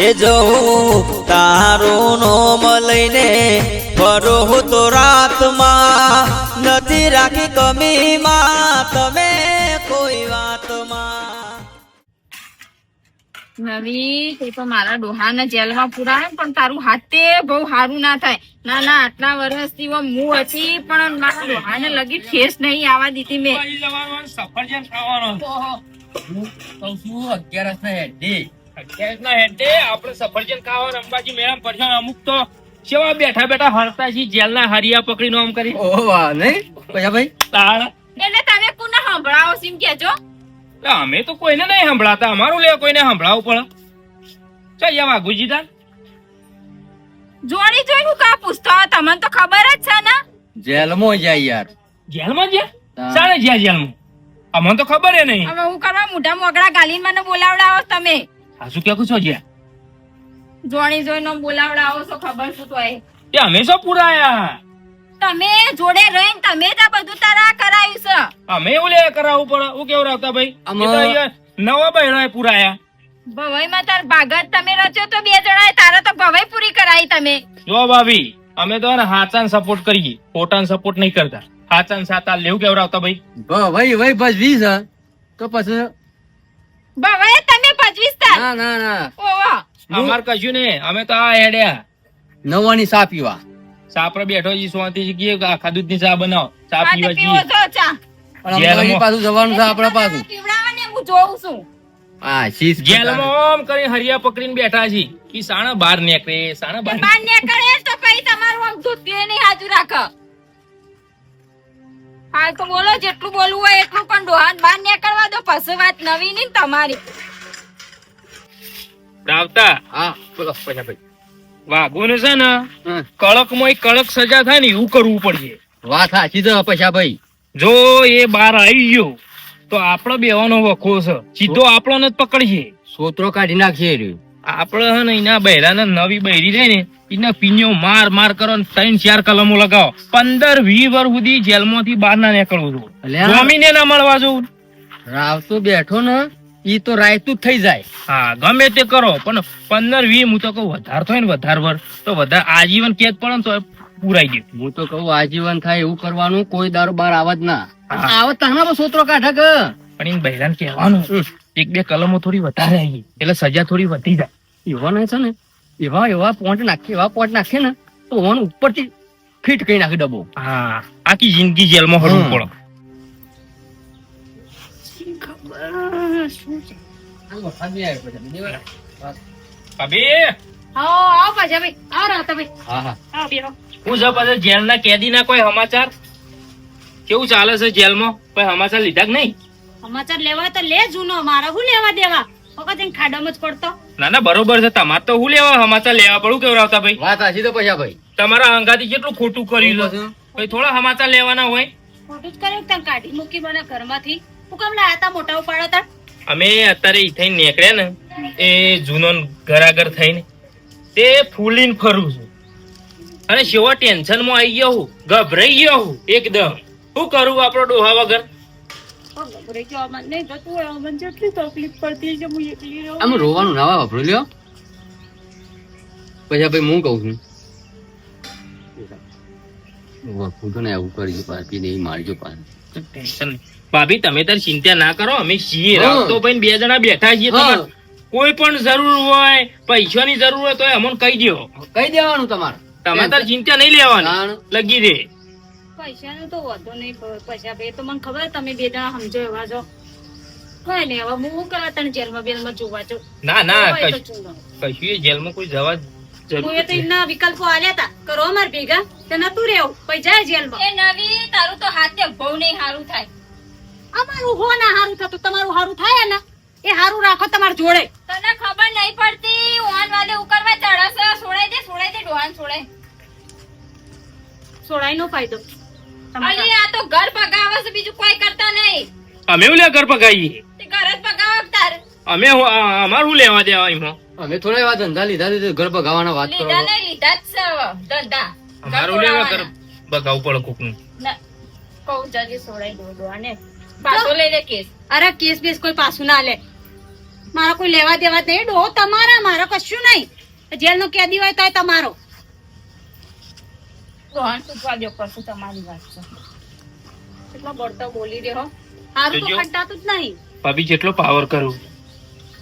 એ જવું તારું નોમ લઈને ફરો તો રાતમાં નથી રાખી કમીમાં તમે કોઈ વાતમાં. નવી તે તો મારા ડોહાને જેલમાં પુરાવે પણ તારું હાથે બહુ સારું ના થાય. ના ના આટલા વર્ષથી હું હું હતી પણ મારા ડોહાને લગી ઠેસ નહીં આવવા દીધી મેં. સફરજન ખાવાનો. ઓહો. કહું છું અગિયારસ ના હેડે. અગિયારસના હેડે આપણે સફરજન ખાવા અંબાજી મેળામાં પડશે અમુક તો કેવા બેઠા બેઠા હરતા છે જેલના હરિયા પકડીને આમ કરી. ઓહો વાહ નહીં? પૈસા ભાઈ? તાળ એટલે તમે કોને સંભળાવો સીમ કેજો અમે તો કોઈને નહીં સંભળાતા અમારું લે કોઈને સંભળાવવું પડે. ચાલ જવા ગુજીદાર જોડી જોઈ હું કા પૂછતો? તમને તો ખબર જ છે ને. જેલમાં જાય યાર. જેલમાં જ્યાં. સાણે જ્યાં જેલમાં? અમને તો ખબર એ નહીં. હવે હું કરવા મોઢા મોગળા ગાલીન મને બોલાવડાવો તમે. આ શું કે છો? જ્યાં જોડી જોઈને બોલાવડાવો છો ખબર શું તો એ અમે શું પુરાયા? તમે જોડે રહીને તમે તો બધું તારા કરાયું છે. અમે એવું લે કરાવવું પડે. હું કેવું રાવતા ભાઈ? અમે તો અહીંયા નવા બહેરા પુરાયા. ભવાઈમાં તાર ભાગત તમે રચ્યો તો બે જણાએ તારે તો ભવાઈ પૂરી કરાવી તમે. જો ભાભી અમે તો હાચાન સપોર્ટ કરીએ. ખોટાન સપોર્ટ નહીં કરતા. હાચાન સાતા લેવું કેવડાવતા ભાઈ? ભવાઈ ભાઈ બસ વીસ તો પછી ભવાઈ તમે ભજવીશ વિસ્તાર. ના ના ના. અમાર કશું ને અમે તો આ હેડ્યા નવાની સા પીવા. સાપરે બેઠો જી સોંતી જગ્યાએ આખા દૂધની સા બનાવ સા પીવા ચા. પણ જેલમાં. અમદાવાદ પાછું જવાનું છે આપણા પાછું. પીવડાવે ને હું જોઉં છું. હા શીશ જેલમાં ઓમ કરી હરિયા પકડીને બેઠા છે કે સાણા બહાર નીકળે સાણા બહાર બાર નીકળે તો પછી તમારું આમ દૂધ પીએ નહીં હાજુ રાખ. હા તો બોલો જેટલું બોલવું હોય એટલું પણ ડોહાન બહાર નીકળવા દો. પછી વાત નવી નહીં તમારી. રાવતા હા બોલો પૈસા ભાઈ. વાઘોને છે ને કડકમાં કડક સજા થાય ને એવું કરવું પડશે. વાત સાચી તો પૈસા ભાઈ. જો એ બાર આવી ગયો તો આપણો બેવાનો વખો છે. સીધો આપણને જ પકડશે. સોત્રો કાઢી નાખશે એ રહ્યું. આપડે હે ને એના બૈરાને નવી બૈરી રહે ને એના પીન્યો માર માર કરો ને ત્રણ ચાર કલમો લગાવો. પંદર વી વર્ષ સુધી જેલમાંથી બહાર ના નીકળવું છું. સ્વામીને ના મળવા જવું રાવ તો બેઠો ને ઈ તો રાયતું જ થઈ જાય. હા ગમે તે કરો પણ પંદર વીસ હું તો કહું વધારે થાય ને વધાર વર તો વધારે આજીવન કેદ પડે તો પુરાઈ ગયું. હું તો કહું આજીવન થાય એવું કરવાનું કોઈ દારૂ બાર આવત ના. આવત તાના સોત્રો કાઢા કે? પણ એને બહેરાન કહેવાનું એક બે કલમો થોડી વધારે આવી. એટલે સજા થોડી વધી જાય. એવા નહીં છે ને? એવા એવા પોઈન્ટ નાખે એવા પોઈન્ટ નાખે ને તો ઓન ઉપરથી ફિટ કરી નાખે ડબ્બો. હા આખી જિંદગી જેલમાં હરવું હમ. પડે ભાભી આવો આવો પાછા ભાઈ આવો રાતા ભાઈ હા હા આવો બેહો હું છે પાછા જેલના કેદીના કોઈ સમાચાર? કેવું ચાલે છે જેલમાં? કોઈ સમાચાર લીધા કે નહીં? સમાચાર લેવા તો લે જૂનો મારા શું લેવા દેવા? વખત એને ખાડામાં જ પડતો. ના ના બરોબર છે તમારે તો હું લેવા સમાચાર લેવા પડું કેવું રાવતા ભાઈ? વાત સાચી તો પૈસા ભાઈ. તમારા અંગાથી કેટલું ખોટું કર્યું છે. ભાઈ થોડા સમાચાર લેવાના હોય. ખોટું જ કર્યું તમે કાઢી મૂકી મને ઘરમાંથી? હું કેમ લાયા મોટા ઉપાડા તા? અમે અત્યારે ઈ થઈને નીકળ્યા ને એ જૂનો ઘર આગળ થઈને તે ફૂલીને ફરું છું. અને શેવા ટેન્શનમાં આવી ગયો હું ગભરાઈ ગયો હું એકદમ. શું કરું આપણો ડોહા વગર? ગભરાઈ ગયો મને નહીં જતું હોય મને જેટલી તકલીફ પડતી છે હું એકલી રહું. આમ રોવાનું નાવા વાપરું લ્યો. પછી ભાઈ હું કહું છું? વખું તો ને એવું કરી પાછી નહીં મારજો પાછું. ટેન્શન ભાભી તમે તાર ચિંતા ના કરો અમે છીએ. તો ભાઈ બે જણા બેઠા છીએ. તમારે કોઈ પણ જરૂર હોય પૈસાની જરૂર હોય તો એ અમને કહી દો કહી દેવાનું તમારે. તમે તાર ચિંતા નહીં લેવાની. લગી દે પૈસાનું તો વધુ નહીં પૈસા બે તો મને ખબર તમે બે જણા સમજો એવા છો. કઈ નહીં હવે હું શું કરવા તને જેલમાં બેલમાં જોવા છો ના ના કશું જેલમાં કોઈ જવા હું તો એમના વિકલ્પો આલ્યા તા. કરો અમાર ભેગા. તે નતું રેવું પછી જાય જેલમાં. એ નવી તારું તો હાથે બહુ નહીં સારું થાય. અમારું હો ના હારું થતું તમારું હારું થાય ને. એ હારું રાખો તમાર જોડે. તને ખબર નહીં પડતી ઓન વાલે ઉકરવા છોડાઈ દે છોડાઈ દે ડોહાન છોડાય સોડાઈ નો ફાયદો અલી આ તો ઘર પગાવે છે બીજું કોઈ કરતા નહીં. અમે ઘર પગાઈએ અમે હું- શું લેવા દેવા એમાં અમે થોડા એવા ધંધા લીધા છે ઘર બગાવવાના વાત કરો. લીધા નહીં લીધા જ છે ધંધા. અમારું લેવા ઘર બગાવું પડે કોકનું? ના, કહું જલ્દી સોડાઈ દો ડોહાને પાછો લઈ લે કેસ. અરે કેસ બેસ કોઈ પાછું ના લે. મારા કોઈ લેવા દેવા નહીં ડો તમારા મારા કશું નહીં. જેલનો કેદી હોય તોય તમારો. ડોહાને તૂટવા દો કરશું તમારી વાત છે. કેટલો બળતો બોલી રહ્યો હારું તો ખંડાતું જ નહીં. ભાભી જેટલો પાવર કરું.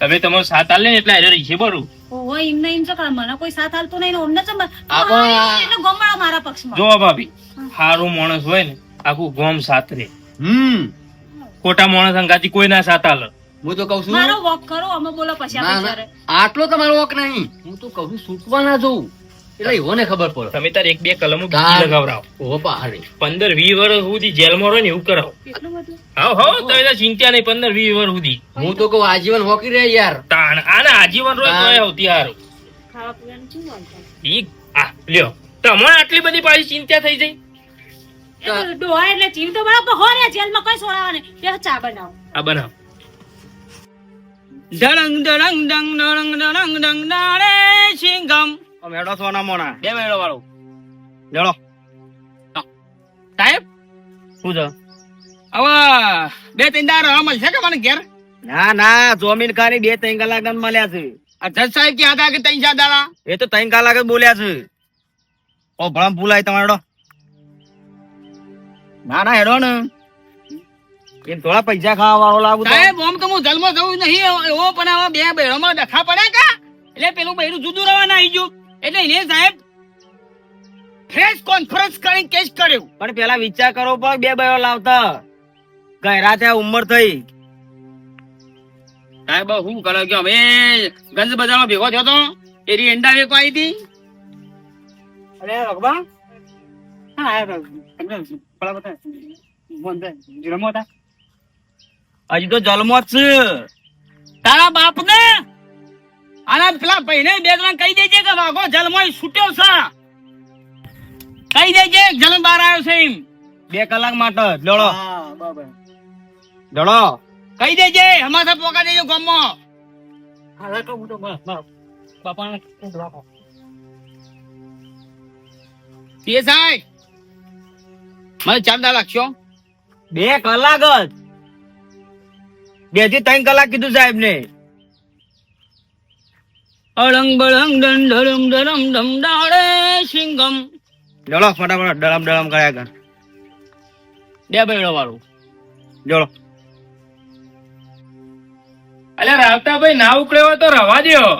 તમે તમારો સાથ આલે ને એટલે હારે રહીશે બરું ઓહો એમને એમ તો મને કોઈ સાથ આલતો નહીં ને અમને ચમ એટલે ગમડા મારા પક્ષમાં. જો ભાભી સારું માણસ હોય ને આખું ગોમ સાથ રે. હમ. ખોટા માણસ અંગાથી કોઈ ના સાથ આલે. હું તો કઉ છું મારો વોક કરો અમે બોલો પછી આપણે આટલો તમારો વોક નહીં. હું તો કહું છું છૂટવા ના જવું. એટલે એવોને ખબર પડે તમે તાર એક બે કલમો લગાવરાવો ઓહો પહાડી પંદર વીસ વર્ષ સુધી જેલમાં રહો ને એવું કરાવો હા હો તમે તો ચિંતા નહીં પંદર વીસ વર્ષ સુધી હું તો કહું આજીવન હોકી રહે યાર તાણ આને આજીવન રોય તોય? ઈ આ લ્યો તમને આટલી બધી પાછી ચિંતા થઈ જઈ ડોહા એટલે જીવ તો બરાબર હો રે જેલમાં કોઈ છોડાવવા નહીં બે ચા બનાવો આ બનાવ ધરંગ ડળંગ ડંગ ડળંગ ધરંગ ડંગ ડાળે સિંગમ મેળો સોના મોના બે મેળો વાળો. જળો સાહેબ? શું છે? હવે બે ત્રણ દાર મળશે કે મને ઘેર? ના ના જોમીન ખાની બે ત્રણ કલાક મળ્યા છે. જજ સાહેબ ક્યાં હતા કે ત્રણ ચાર દાડા? એ તો ત્રણ કલાક જ બોલ્યા છે. ઓ ભણમ ભૂલાય તમારો ના ના હેડો ને. એમ થોડા પૈસા ખાવા વાળો લાગુ સાહેબ ઓમ તો હું જલમો જવું નહીં એવો પણ આવા બે બહેરોમાં ડખા પડ્યા કા? એટલે પેલું બહેરું જુદું રવાના આવી ગયું. એટલે એને સાહેબ ફ્રેશ કોન્ફરન્સ કરીને કેસ કર્યો. પણ પેલા વિચાર કરો પણ બે બયો લાવતા. ગયરા ત્યાં ઉંમર થઈ. સાહેબ હું કરો કે હવે ગંજ બજારમાં ભેગો થયો તો એરી એંડા વેકો આવી હતી? અરે હતા. હજી તો જલમો જ છે. તારા બાપ ને આના પેલા ભાઈને બે ત્રણ કહી દેજે કે વાઘો જલમાં છૂટ્યો છે. કહી દેજે જલ બહાર આવ્યો છે એમ. બે કલાક માટે લડો હા કહી દેજે અમારા પોકા દેજો ગમો હા તો હું તો બાપાને તે સાહેબ. મને ચાંદા લાગશો બે કલાક જ. બેથી ત્રણ કલાક કીધું સાહેબ ને અળંગ બળંગ દંડ ધરમ ધરમ ધમ ડાળે સિંગમ ડળો ફટાફટ ડળમ ડળમ કર્યા કર. બે બેડો વાળું. જોડો અલે રાવતાભાઈ ના ઉકળ્યો હોય તો રવા દ્યો.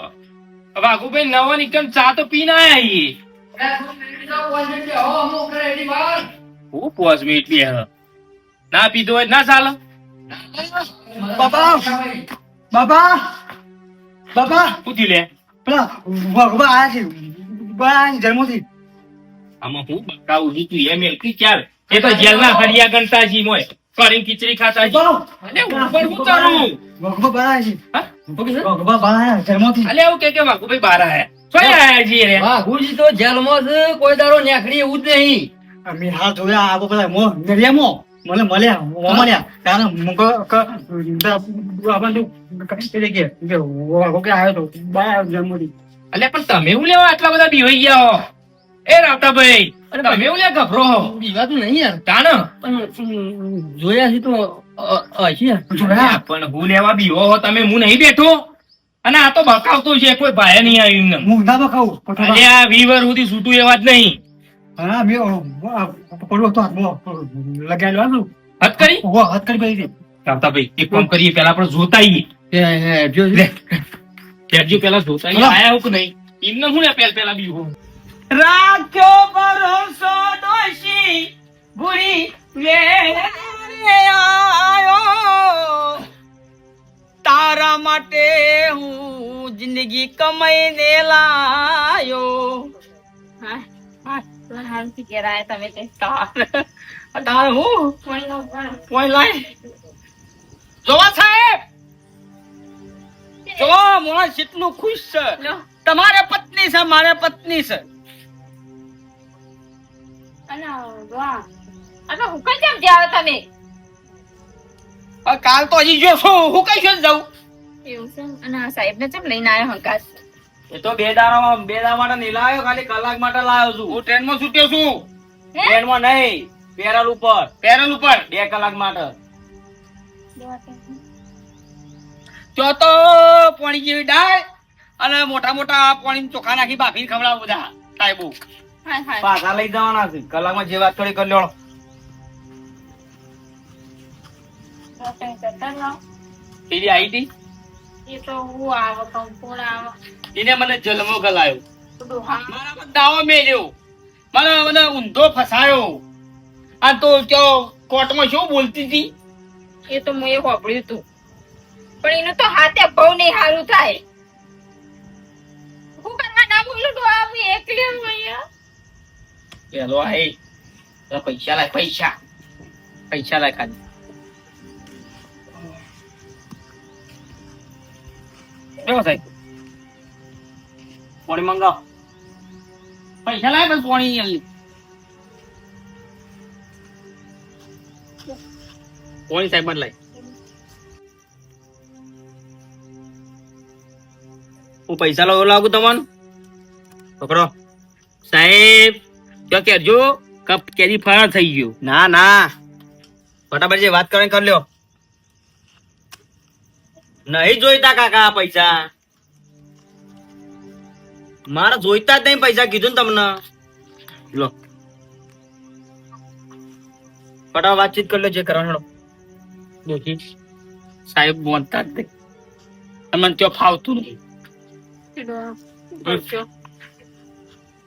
વાઘુભાઈ નવો નિકમ ચા તો પી ના આવી હું પોસ મિનિટ બી હે. ના પીધો હોય ના ચાલો. બાપા બાપા બાપા. પૂછી લે. પેલા ભગવા આયા છે બા જન્મથી. આમાં હું બતાવું છું તું એમ એલકી ચાલ. એ તો જેલના હરિયા ગણતા છી મોય. કરીને ખીચડી ખાતા છી અલે ઉપર હું કરું? ભગવા બા આયા છે. હા? શું કીધું? ભગવા બા આયા જન્મથી. અલે એવું કે કે વાઘુભાઈ બહાર આયા? સોય આયા છીએ રે? વાઘુજી તો જેલમાં છે કોઈ દાડો નેકડી એવું જ નહીં. અમે હાલ જોયા આ પેલા મો નરિયામો મને મળ્યા મળ્યા. કારણ મુકો અલે પણ તમે હું લેવા આટલા બધા બીવાઈ ગયા હો? એ રાવતાભાઈ તમે હું લે ગભરો હો? બીવાતું નહીં યાર. તાણ? પણ જોયા છે તો પણ હું લેવા બીવો હો તમે હું નહીં બેઠો? અને આ તો બકાવતો છે કોઈ ભાઈ નહીં આવ્યું એમને. હું ના બકાવું અલે આ વીવર સુધી છૂટું એવા જ નહીં. હા મેં પડવો તો લગાવેલો હતું હત. કરી? હો હાથ કરી ભાઈ. હતી. રાવતાભાઈ એક કામ કરીએ પેલા આપણે જોતા આવીએ જો પેલા જોતા આયા હું નહીં? એમને હું લે પેલા પેલા બીવો રાખ્યો ભરોસો દોષી ભૂરી આયો. તારા માટે હું જિંદગી કમાઈને લાયો. તમે તે તારે હું? જોવા સાહેબ! જો મોણા કેટલું ખુશ છે. તમારે પત્ની છે મારે પત્ની છે. અને વાહ. અને હું કઈ જેમ જાવ તમે? કાલ તો હજી જો શું હું કઈ છું જાઉં? એવું છે? અને સાહેબ ને ચમ લઈને આવ્યો હંકાસ એ તો બે દાડામાં બે દાડા માટે નહીં લાવ્યો ખાલી કલાક માટે લાવ્યો છું. હું ટ્રેનમાં છૂટ્યો છું. ટ્રેનમાં નહીં પેરલ ઉપર. પેરલ ઉપર. બે કલાક માટે. તો તો પાણી જેવી દાળ અને મોટા મોટા પાણી ચોખા નાખી બાફીને ખવડાવો બધા હાય પાછા લઈ જવાના છે. કલાકમાં જે વાત થોડી કરી લો કંઈ કરતા રહો. પેલી આવી હતી? એ તો હું આવો કંકોડ આવો. એને મને જલમો ગલાયો. મારા દાવો મેલ્યો. મને મને ઊંધો ફસાયો. આ તો ત્યાં કોર્ટમાં શું બોલતી હતી? એ તો મેં સાંભળ્યું હતું. પણ એનું તો હાથે બહુ નહીં સારું થાય. હું કરવા ના બોલું તો હું એકલી હું અહીંયા. પેલો આઈ પૈસા લાય પૈસા. પૈસા લાય ખાલી. કેવો સાહેબ પોણી મંગાવ. પૈસા લાય બસ પોણી જલ્દી પોણી સાહેબ લાય. હું પૈસા લાવો લાગુ તમને? પકડો સાહેબ તો કેજો? કપ કેરી ફરાર થઈ ગયો. ના ના. ફટાફટ જે વાત કરીને કરી લ્યો. નહીં જોઈતા કાકા આ પૈસા. મારે જોઈતા જ નહીં પૈસા કીધું ને તમને. લો. ફટાફટ વાતચીત કરી લો જે કરવાનું સાહેબ બોલતા જ નહીં. તમને ત્યાં ફાવતું નહીં.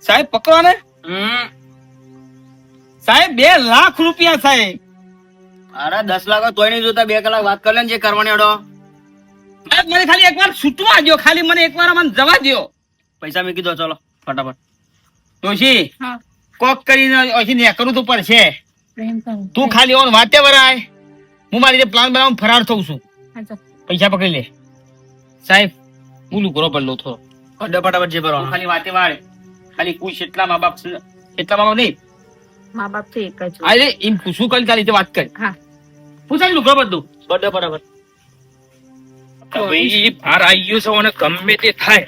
સાહેબ પકડો ને સાહેબ બે લાખ રૂપિયા સાહેબ. અરે દસ લાખ તોય નહીં જોતા બે કલાક વાત કરી લે ને જે કરવાની અડો. સાહેબ મને ખાલી એકવાર છૂટવા દો ખાલી મને એકવાર મને જવા દો પૈસા મૂકી દો ચલો ફટાફટ. ડોશી કોક કરીને અહીંથી નીકળવું તો પડશે. પ્રેમ કરો. તું ખાલી ઓન વાતે વરાય. હું મારી પ્લાન બનાવું ફરાર થઉં છું. પૈસા પકડી લે. સાહેબ હું લુકરો પડલો થોડો. ફટાફટ ફટાફટ જે તું ખાલી વાતે વાળે. ખાલી પૂછ એટલા મા બાપ એટલા મા બાપ નહીં. મા બાપ તો એક જ. અરે એમ પૂછું કરી તારી રીતે વાત કરી. હા. પૂછાય લુકરો બધું બધે ફટાફટ ભાઈ બહાર આવી ગયો છો અને ગમે તે થાય.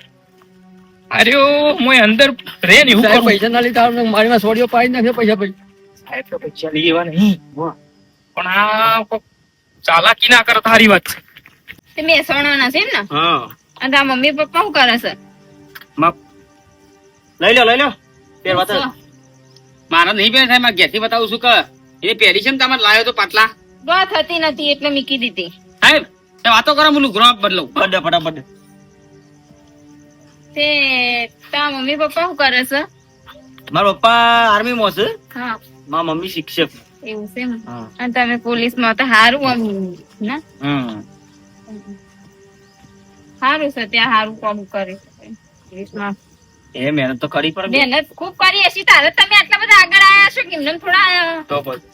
અરે હું અંદર રે ને હું પૈસા ના લીધા મારી માં સોડિયો પાડી નાખે પૈસા પછી. સાહેબ તો પૈસા લઈ એવા નહીં. પણ આ ચાલાકી ના કરતા હારી વાત છે. તે મહેસાણા છે ને? હા. અને તારા મમ્મી પપ્પા શું કરે છે? લઈ લો લઈ લો પેર વાત શું? મારા નહીં પહેરે થાય મારા ઘેરથી બતાવું છું કે એ પહેરી છે ને તમારે લાવ્યો તો પાટલા. ડોહા થતી નથી એટલે મીકી દીધી. સાહેબ એ વાતો કરો હું લુકરો બદલું. ફટા બડે તે તા મમ્મી પપ્પા શું કરે છે? મારા પપ્પા આર્મી માં છે. હા. મારા મમ્મી શિક્ષક. એવું છે અને તમે પોલીસમાં તો હારું આમ ના? હમ. હારું છે ત્યાં સારું કોમ કરી પોલીસમાં એ મહેનત તો કરી પણ મહેનત ખૂબ કરી હશે તારે તમે આટલા બધા આગળ આયા છો કે એમને થોડા તો પછી.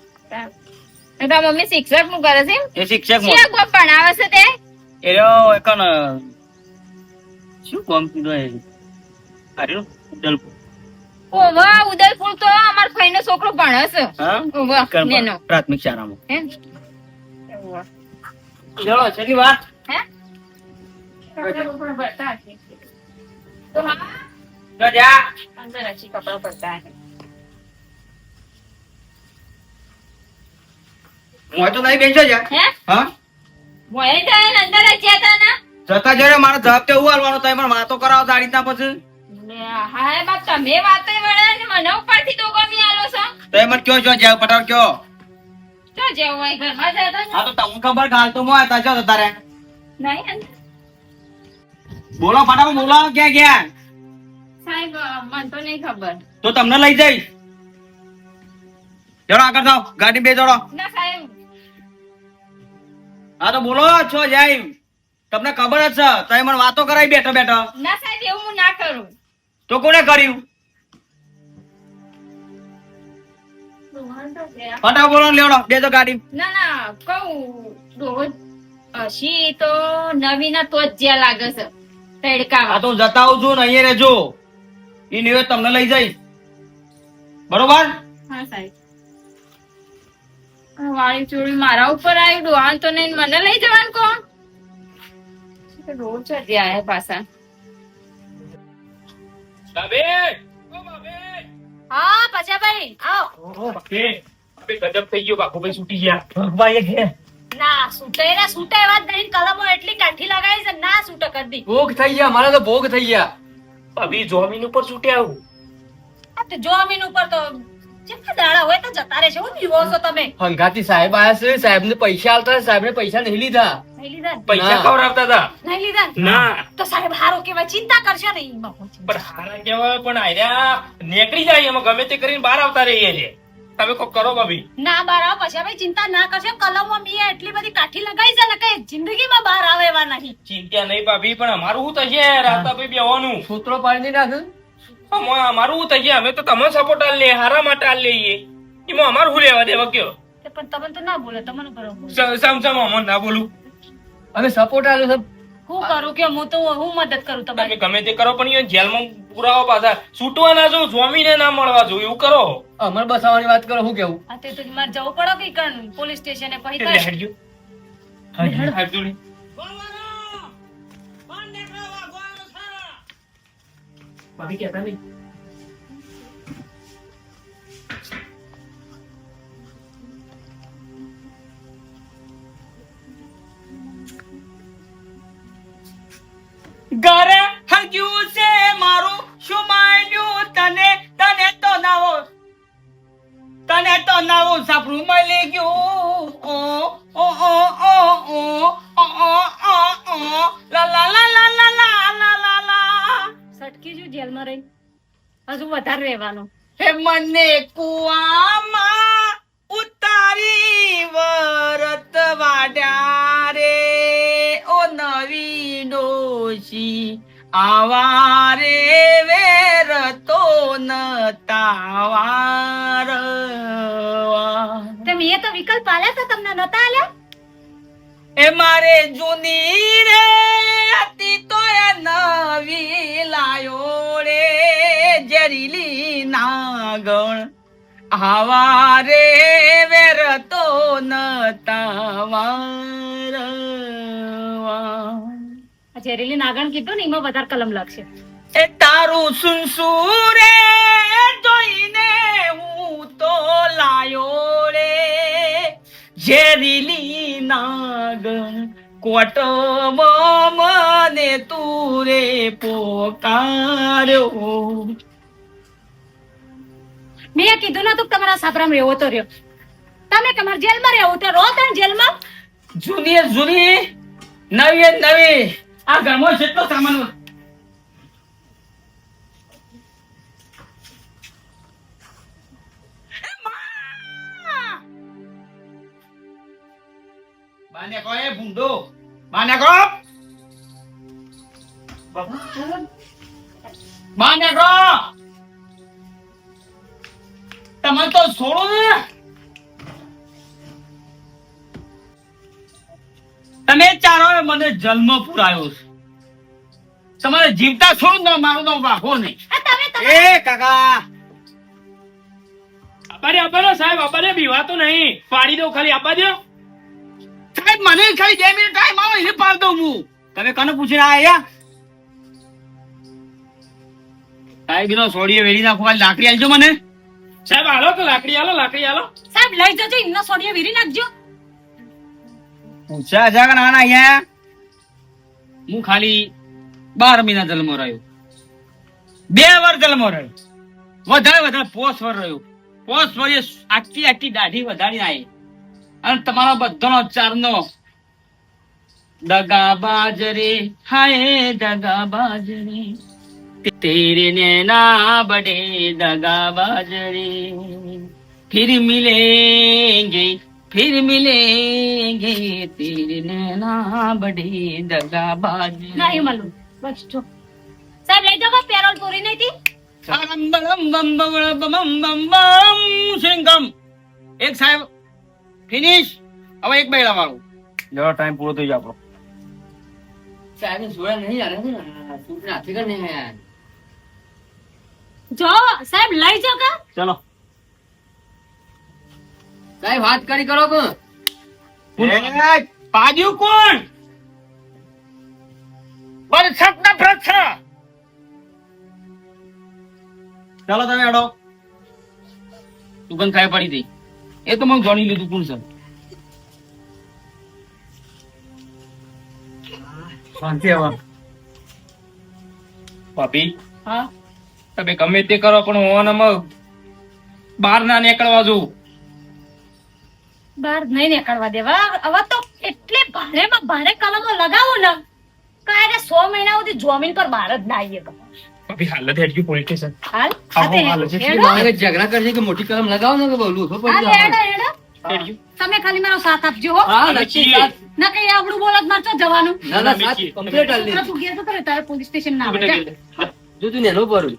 તારા મમ્મી શિક્ષકનું કરે છે એ શિક્ષકમાં શિયા કોણ ભણાવે છે તે? એ રહ્યો એકન શું કોમ કીધું એ? અરે ઉદલપુર. ઓવા ઉદયપુર તો અમાર ભાઈ નો છોકરો ભણે છે. નેનો. પ્રાથમિક શાળામાં. હે? ઓવા. ચલો છેલ્લી વાત. હે? કપડાં ભરતા હશે. તો હા જા અંદર હજી કપડાં ભરતા હશે. હું તો નહીં બેસો જા હે હા મોયે જાય અંદર જ જતા ના જતા જયારે મારા જવાબ તો એવું હાલવાનો તમે પણ વાતો કરાવો તો આ રીતના પછી બાપ તમે વાતે વળે ને મને ઉપરથી તો ગમી આલો છો તો મને કયો છો જાવ પટાવ કયો તો જેવું હોય ઘરમાં જતા હા તો તમને ખબર ગાલ તો તારે નહીં. બોલો ફટાફટ બોલો ક્યાં ક્યાં સાહેબ મને તો નહીં ખબર. તો તમને લઈ જઈશ. ચલો આગળ જાઓ ગાડી બે જોડો. ના સાહેબ. હા તો બોલો છો જય. તમને ખબર જ છે તમે મને વાતો કરાવી બેઠો બેઠો. ના સાહેબ એવું હું ના કરું. તો કોને કર્યું? ફટાફટ બોલો લેવડો બે તો ગાડી. ના ના કહું. હસી તો નવીના તો જ જ્યાં લાગે છે. તડકામાં. તો જતા આવું છું ને અહીંયા રહેજો. એ નિવેદ તમને લઈ જઈશ. બરોબર? હા સાહેબ. વાળી મારા ઉપર આવ્યું ડોહાન તો નહીં મને લઈ જવાનું કોણ? રોજ જ આયા પાછા. હા પછા ભાઈ આવો. ઓ બાબે બાબે ગજબ થઈ ગયો. બાપુભાઈ છૂટી ગયા. ભાઈ ઘેર ના સૂટે ને સૂટે એવા જ કલમો એટલી કાઠી લગાવી છે ના સૂટે કરી ભોગ થઈ ગયા મારા તો ભોગ થઈ ગયા. ભાભી જોમીન ઉપર છૂટે આવું? તો જમીન ઉપર તો જેટલા દાડા હોય તો જતા રહેશે હું બીવો છો તમે? હંગાતી સાહેબ આયા છે સાહેબ ને પૈસા આલતા સાહેબ ને પૈસા નહીં લીધા. નહીં લીધા પૈસા. ખવડાવતા હતા? નહીં લીધા ના? તો સાહેબ હારો કેવાય ચિંતા કરશો નહીં. પણ હારા કહેવાય પણ આર્યા નીકળી જાય એમાં ગમે તે કરીને બહાર આવતા રહીએ છે. તમે કોક કરો ભાભી. ના બાર આવો પછી. ભાઈ ચિંતા ના કરશો. કલમમાં મી એટલી બધી કાઠી લગાઈ છે ને કે જિંદગીમાં બહાર આવે એવા નહીં. ચિંતા નહીં ભાભી પણ અમારું શું થશે? રાતા ભાઈ બેવાનું સૂત્રો પાડી નહીં નાખ અમા- અમારું શું થશે? અમે તો તમને સપોર્ટ આલ લઈએ હારા માટે આલ લઈએ. એમાં અમારું શું લેવા દેવા કયો? પણ તમે તો ના બોલે તમને બરોબર સમ સમ અમન ના બોલું. અમે સપોર્ટ આલ્યો છે હું કરું કે હું તો હું મદદ કરું તમે ગમે તે કરો પણ અહીંયા જેલમાં પુરાવા પાછા છૂટવા ના જો સ્વામીને ના મળવા જો એવું કરો. અમર બસાવાની વાત કરો શું કેવું? આ તે તો મારે જવું પડો કે કણ? પોલીસ સ્ટેશને પછી એટલે હેડજો. હેડજો. ભાભી કહેતા નહીં. ઘરે હગ્યું નવું સપનું મળી ગયું. ઓ ઓ ઓ ઓ ઓ ઓ ઓ ઓ ઓ. લા લા લા લા લા લા લા લા લા. સટકી જો જેલમાં રહી. હજુ વધારે રહેવાનું. હે મને કુવામાં ઉતારી વરત વાડ્યા રે. ઓ નવી ડોશી આવારે વેર તો ન તાવારવા. તે મેં તો વિકલ્પ આલ્યા તો તમને નતા આલ્યા? એ મારે જૂની રે હતી તો એ નવી લાયો રે જરીલી નાગણ. આવા રે વેર તો ન આ ઝેરીલી નાગણ કીધું ને એમાં વધારે કલમ લાગશે. એ તારું સુનસુરે જોઈને હું તો લાયો રે. ઝેરીલી નાગણ કોટ મને તુરે પોકાર્યો. મેં કીધું નતું તમારા સાપરામ રહેવો તો રહ્યો. તમે તમારા જેલમાં રહેવું તો રહો તમે જેલમાં? જૂની જૂની નવી નવી. આ ઘરમાં જેટલો સામાન બાને કહો એ ભૂંડો. બાને કહો બાને કહો તમે તો છોડો ને. તમે ચારો મને જન્મ પુરાયો છે. તમારે જીવતા છોડ ને મારું નામ વાઘો નહીં. એ કાકા. અપારે અબારે સાહેબ અબારે બીવાતો નહીં. પાડી દો ખાલી આપવા દો સાહેબ મને ખાલી બે મિનિટ ટાઈમ આવે એને પાડ દઉં હું. તમે કને પૂછીને આયા સાહેબ નો સોડીએ વેરી નાખો ખાલી લાકડી આલજો મને. સાહેબ હાલો તો લાકડી હાલો લાકડી હાલો સાહેબ લઈ જજો એમના સોડિયા વેરી નાખજો. પૂછ્યા છે કે નાના અહીંયા. હું ખાલી બાર મહિના જલમો રહ્યો. બે વાર જલમો રહ્યો. વધારે વધારે પોસ વર રહ્યો. પોસ વર આટલી આટલી દાઢી વધારી આવી. અને તમારો બધાનો ચારનો દગા બાજરે, હાય દગા બાજરે. તેરે ને ના બડે દગા બાજરે. ફિર મિલેંગે फिर मिलेंगे तीर नैना बड़ी दगाबाजी। नहीं मालूम। बस चुप साहब ले जाओ पेरोल पूरी नहीं थी? એક સાહેબ ફિનિશ હવે એક બૈડા વાળું જરા ટાઈમ પૂરો થઈ જાય આપણો। સાહેબ જોડે નહીં આવે ને સૂટ નાથી કર નહીં જો સાહેબ લઈ જાઓ કા ચલો સાહેબ વાત કરી કરો પાડ્યું કોણ? વરસાદ ના પ્રશ્ન ચાલો તમે અડો દુકાન ખાઈ પડી હતી એ તો મને જાણી લીધું કોણ છે શાંતિ હવે. ભાભી હા? તમે ગમે તે કરો પણ હું બહાર ના નીકળવા જોઉં. બહાર નહીં નીકળવા દેવા. હવે તો એટલે ભારેમાં ભારે કલમો લગાવો ને. કાયરે સો મહિના સુધી જોમીન પર બહાર જ ના આવીએ ભાભી હાલત હેડ્યું પોલીસ સ્ટેશન હાલ? આવો, હાથે હાલો. હેડો. મારે ઝઘડા કરશે કે મોટી કલમ લગાવો ને કે બોલું તો પડી તમે ખાલી મારો સાથ આપજો હો. ના કઈ આવડું બોલત મારતો જવાનું. ના ના સાથ complete હાલ તું ઘેર તો કરે તારે પોલીસ સ્ટેશન ના આવે. બેટા, જા. બેટા. જો તું નેનો ભરું